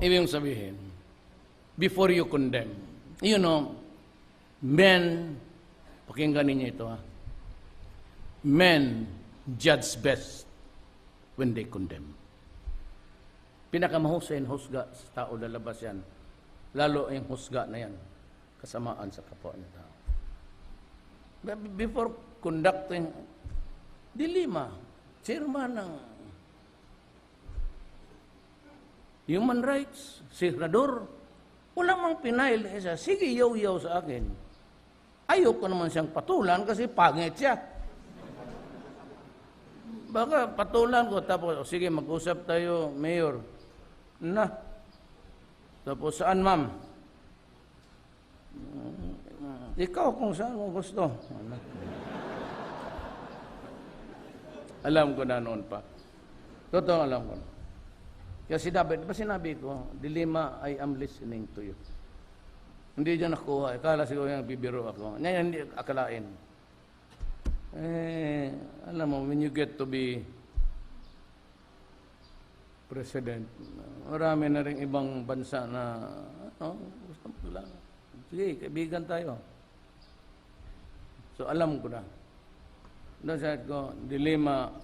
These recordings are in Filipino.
ibig sabihin, before you condemn, you know, men, pakinggan ninyo ito ha, men judge best when they condemn. Pinakamahusay ang husga sa tao lalabas yan. Lalo yung husga na yan, kasamaan sa kapwa ng tao. Before conducting dilima, chairman ng human rights, senador, wala mang pinail isa, sige yaw-yaw sa akin. Ayoko naman siyang patulan kasi pangit siya. Baka patulan ko, tapos, "O, sige, mag-usap tayo, Mayor. Na. Tapos, saan, ma'am? "Mm, Ikaw kung saan mo gusto. Alam ko na noon pa. Totoo alam ko na. Kaya sinabi, di ba sinabi ko, Dilima, I am listening to you. Hindi dyan nakuha. Akala siguro yung bibiro ako. Ngayon, hindi akalain. Eh, alam mo, when you get to be president, marami na rin ibang bansa na, ano, gusto mo lang. Sige, kaibigan tayo. So, alam ko na. Doon sabi ko, Dilema,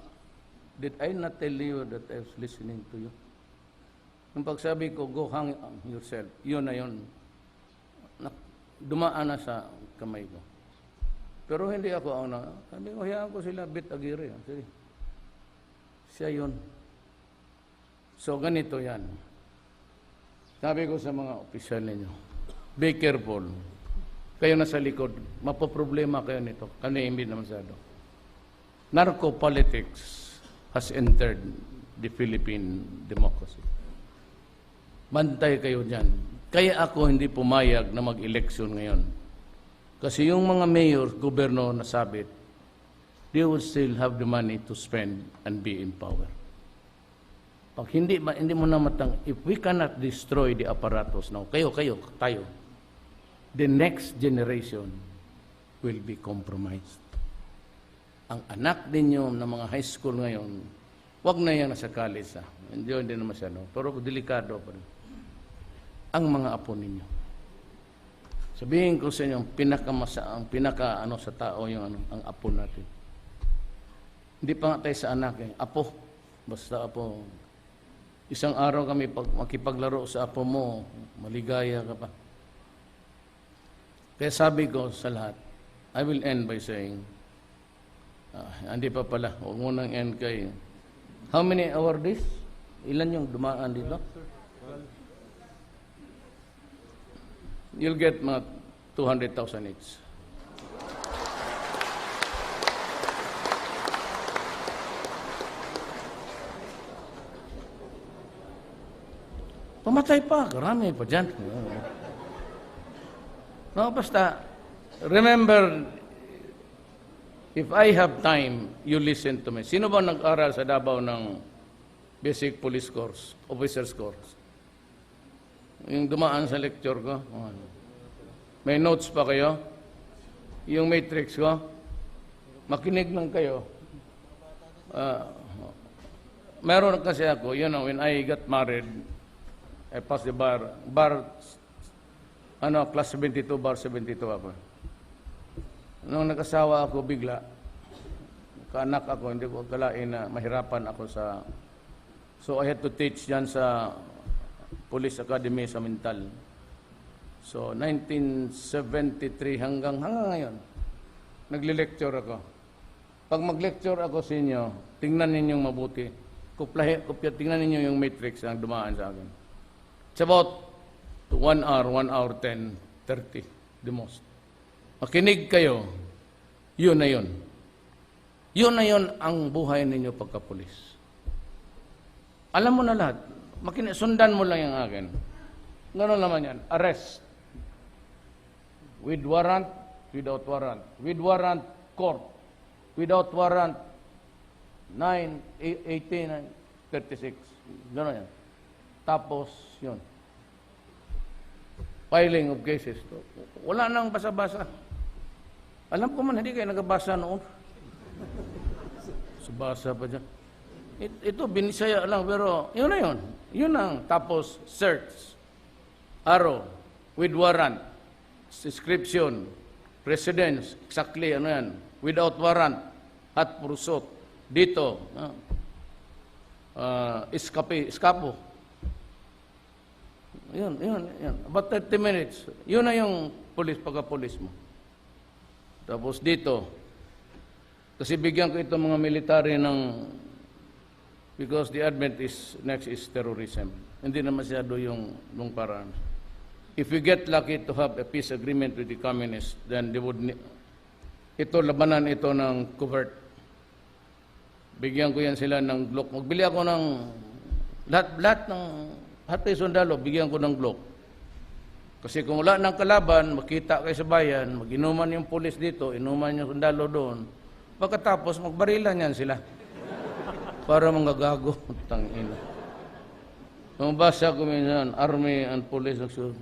did I not tell you that I was listening to you? Nung pagsabi ko, go hang yourself, yun na yun. Dumaan na sa kamay ko. Pero hindi ako ang na. Sabi ko, hayaan ko sila, bit agiri. Sige. Siya yun. So, ganito yan. Sabi ko sa mga opisyal ninyo, be careful. Kayo nasa likod, mapoproblema kayo nito. Kami hindi na masyado. Narco-politics has entered the Philippine democracy. Bantay kayo dyan. Kaya ako hindi pumayag na mag-eleksyon ngayon. Kasi yung mga mayor, gobyerno na sabit, they will still have the money to spend and be in power. Pag hindi, hindi mo na matang, if we cannot destroy the apparatus now, kayo, kayo, tayo, the next generation will be compromised. Ang anak ninyo na mga high school ngayon, wag na yan nasa college. Ha. Hindi, hindi na masyado. Pero delikado pa rin. Ang mga apo ninyo. Sabihin ko sa inyo, ang pinakamasa, ang pinaka ano sa tao yung ano, ang apo natin. Hindi pa nga tayo sa anak eh. Apo. Basta apo. Isang araw kami pag makipaglaro sa apo mo, maligaya ka pa. Kaya sabi ko sa lahat, I will end by saying, ah, hindi pa pala, huwag mo nang end kay, how many hour this? Ilan yung dumaan dito? You'll get mga 200,000 each. Pamatay pa, karami pa dyan. No, basta, remember, if I have time, you listen to me. Sino ba nag-aral sa Davao ng basic police course, officer's course? Yung dumaan sa lecture ko. May notes pa kayo? Yung matrix ko? Makinig lang kayo. Ah, meron kasi ako, you know, when I got married, I passed the bar, bar, ano, class 72, bar 72 ako. Nung nag-asawa ako bigla, kaanak ako, hindi ko akalain na mahirapan ako sa, so I had to teach yan sa Police Academy sa Mintal. So, 1973 hanggang, hanggang ngayon, nagle-lecture ako. Pag mag-lecture ako sa inyo, tingnan ninyong mabuti. Kuplahe, kupya, tingnan ninyo yung matrix ang dumaan sa akin. It's about 1 hour, 1 hour 10, 30, the most. Makinig kayo, yun na yun. Yun na yun ang buhay ninyo pagka-pulis. Alam mo na lahat. Makin sundan mo lang yung akin. Ganun naman yan. Arrest. With warrant, without warrant. With warrant, court. Without warrant, 9, 18, 36. Ganun yan. Tapos, yun. Filing of cases. Wala nang basa-basa. Alam ko man, hindi kayo nagabasa noon. Subasa pa dyan. It- ito, binisaya lang, pero yun na yun. Yun ang tapos search, arrow, with warrant, description, residence, exactly ano yan, without warrant, at pursuit, dito, uh, escape, escapo. Yun, yun, yun. About 30 minutes. Yun na yung pulis, pagka-pulis mo. Tapos dito, kasi bigyan ko itong mga military ng because the advent is next is terrorism. Hindi na masyado yung nung paraan. If we get lucky to have a peace agreement with the communists, then they would ito labanan ito ng covert. Bigyan ko yan sila ng Glock. Magbili ako ng lahat, lahat ng lahat ng sundalo, bigyan ko ng Glock. Kasi kung wala ng kalaban, makita kayo sa bayan, mag-inuman yung pulis dito, inuman yung sundalo doon. Pagkatapos, magbarilan yan sila. Para mga gago. Tangina. Nung basa ko minsan, Army and Police Action.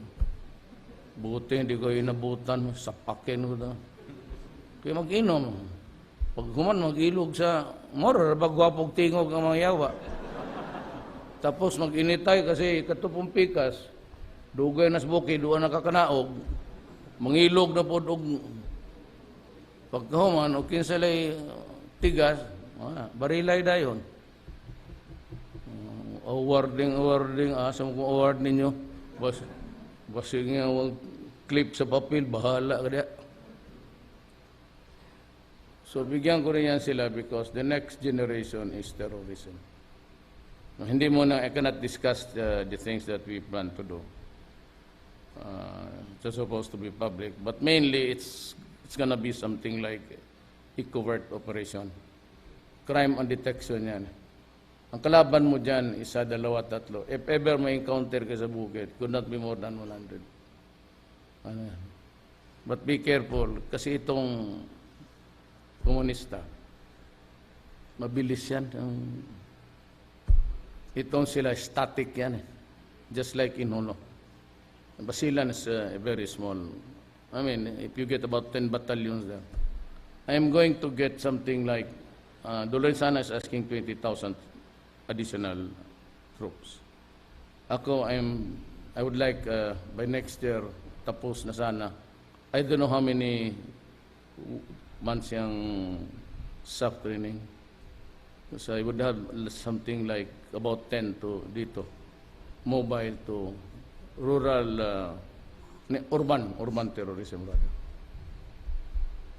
Buti hindi ko inabutan, sapakin ko na. Kaya mag-inom. Pag human, mag-ilog sa morar, bagwapog tingog ang mga yawa. Tapos mag-initay kasi katupong pikas, dugay na sa buki, doon nakakanaog, mangilog na po og pagkahuman, o kinsalay tigas, ah, barilay dayon. Awarding, awarding, asa mo kung award ninyo, bas, basing nga wag clip sa papel, bahala ka diya. So bigyan ko rin yan sila because the next generation is terrorism. No, hindi mo na, I cannot discuss uh, the things that we plan to do. Uh, it's supposed to be public, but mainly it's it's gonna be something like a covert operation. Crime and detection yan. Ang kalaban mo dyan, isa, dalawa, tatlo. If ever may encounter ka sa bukid, could not be more than 100. Ano yan? But be careful, kasi itong komunista, mabilis yan. Itong sila, static yan eh. Just like in Huno. Basilan is uh, very small. I mean, if you get about 10 battalions there. I am going to get something like, uh, Dolensana is asking 20,000 additional troops. Ako, I'm, I would like uh, by next year, tapos na sana. I don't know how many months yung soft training. So I would have something like about 10 to dito, mobile to rural, uh, urban, urban terrorism rather.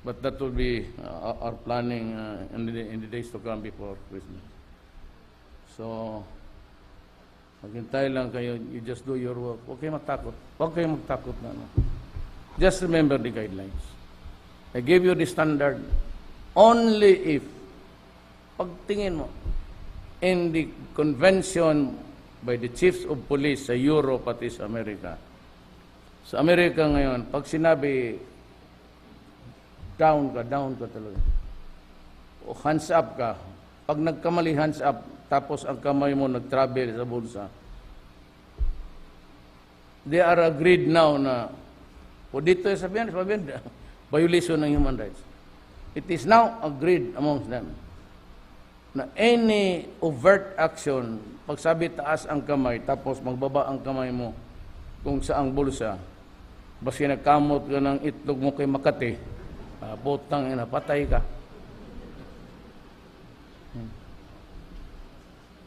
But that will be uh, our planning uh, in, the, in the days to come before Christmas. So, maghintay lang kayo, you just do your work. Huwag kayo magtakot. Huwag kayo magtakot na. ano. Just remember the guidelines. I give you the standard only if pagtingin mo in the convention by the chiefs of police sa Europe pati sa Amerika. Sa Amerika ngayon, pag sinabi down ka, down ka talaga. O hands up ka. Pag nagkamali hands up, tapos ang kamay mo nag-travel sa bulsa, they are agreed now na o dito yung sabihan, sabihan, violation ng human rights. It is now agreed amongst them na any overt action, pag sabi taas ang kamay, tapos magbaba ang kamay mo kung saang bulsa, basta nagkamot ka ng itlog mo kay Makati, ah, putang ina, patay ka.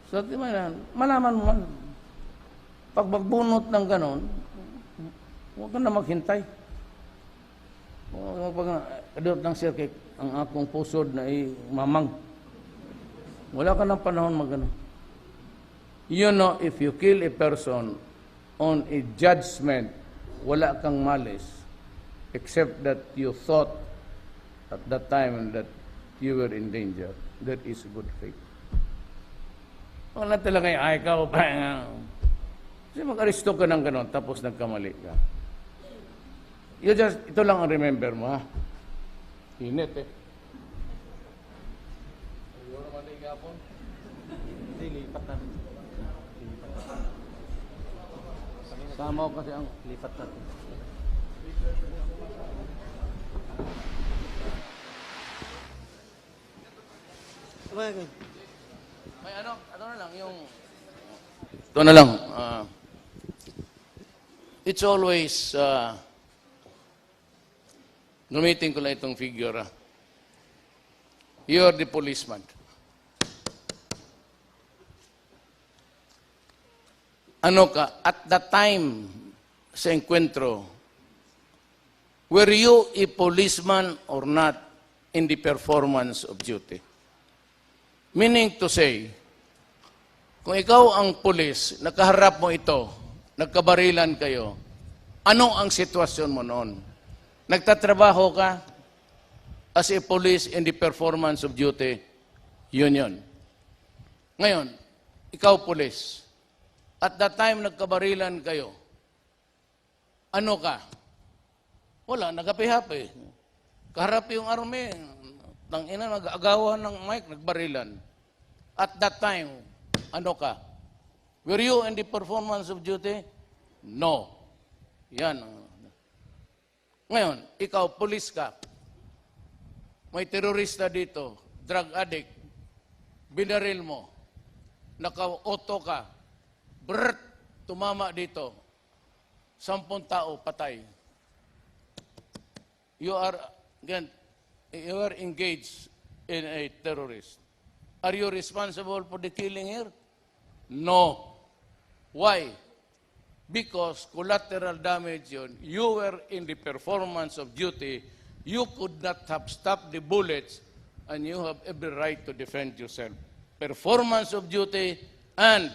So, di? Malaman mo man, pag magbunot ng ganon, huwag ka na maghintay. Huwag pag kadot ng sir ang akong pusod na i mamang. Wala ka ng panahon magano. You know, if you kill a person on a judgment, wala kang malis, except that you thought at that time that you were in danger. That is good faith. Wala talaga yung, ay, ikaw pa. Kasi mag-aristo ka ng ganon, tapos nagkamali ka. You just, ito lang ang remember mo, ha? Init eh. Lipat natin. Sama ko kasi ang Lipat natin. Kumain ka. May ano, ano na lang, yung... Ito na lang. ah, it's always... Uh, gamitin ko lang itong figure. ah. You're the policeman. Ano ka, at that time sa encuentro, were you a policeman or not in the performance of duty? Meaning to say, kung ikaw ang pulis, nakaharap mo ito, nagkabarilan kayo, ano ang sitwasyon mo noon? Nagtatrabaho ka as a police in the performance of duty, yun yun. Ngayon, ikaw pulis, at that time nagkabarilan kayo, ano ka? Wala, nagapihapi. Kaharap yung army, nang ina, nag-agawan ng mic, nagbarilan. At that time, ano ka? Were you in the performance of duty? No. Yan. Ngayon, ikaw, pulis ka. May terorista dito, drug addict, binaril mo, naka-auto ka, brrrt, tumama dito, sampung tao patay. You are, again, you are engaged in a terrorist. Are you responsible for the killing here? No. Why? Because collateral damage yun, you were in the performance of duty, you could not have stopped the bullets, and you have every right to defend yourself. Performance of duty and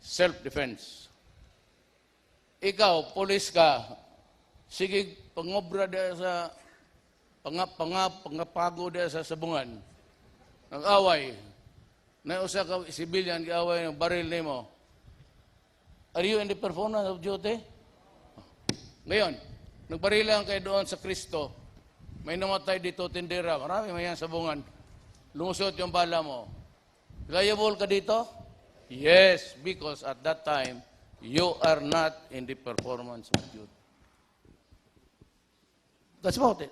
self-defense. Ikaw, polis ka, sige, pangobra dia sa, panga, panga, pangapago dia sa sabungan, nag-away, na usa ka civilian gi-away ng baril nimo. Are you in the performance of duty? Ngayon, nagbarilan kayo doon sa Kristo, may namatay dito tindera, marami may yan sabungan. Lumusot yung bala mo. Liable ka dito? Yes, because at that time, you are not in the performance of duty. That's about it.